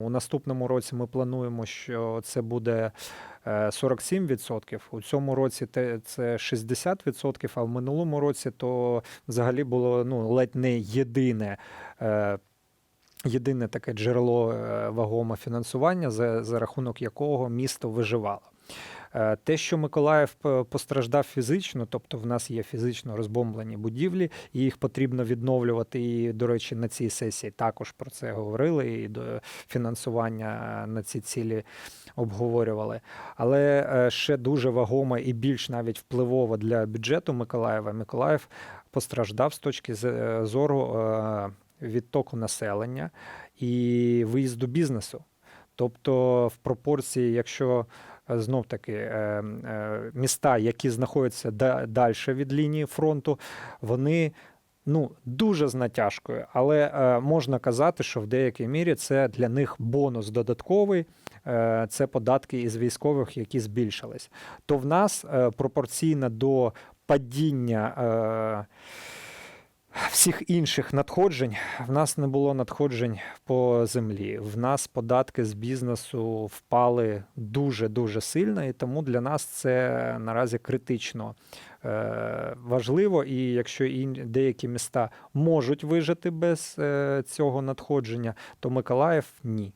У наступному році ми плануємо, що це буде е, 47%. У цьому році це 60%, а в минулому році то взагалі було ну, ледь не єдине. е, Єдине таке джерело е, вагоме фінансування, за, за рахунок якого місто виживало. Е, Те, що Миколаїв постраждав фізично, тобто в нас є фізично розбомблені будівлі, і їх потрібно відновлювати. І, до речі, на цій сесії також про це говорили, і до фінансування на ці цілі обговорювали. Але е, ще дуже вагома і більш навіть впливова для бюджету Миколаєва. Миколаїв постраждав з точки е, зору відтоку населення і виїзду бізнесу. Тобто, в пропорції, якщо знов таки е, е, міста, які знаходяться далі від лінії фронту, вони ну дуже з натяжкою, але е, можна казати, що в деякій мірі це для них бонус додатковий. Це податки із військових, які збільшились. То в нас е, пропорційно до падіння. Всіх інших надходжень в нас не було надходжень по землі. В нас податки з бізнесу впали дуже дуже сильно, і тому для нас це наразі критично е, важливо. І якщо і деякі міста можуть вижити без е, цього надходження, то Миколаїв ні.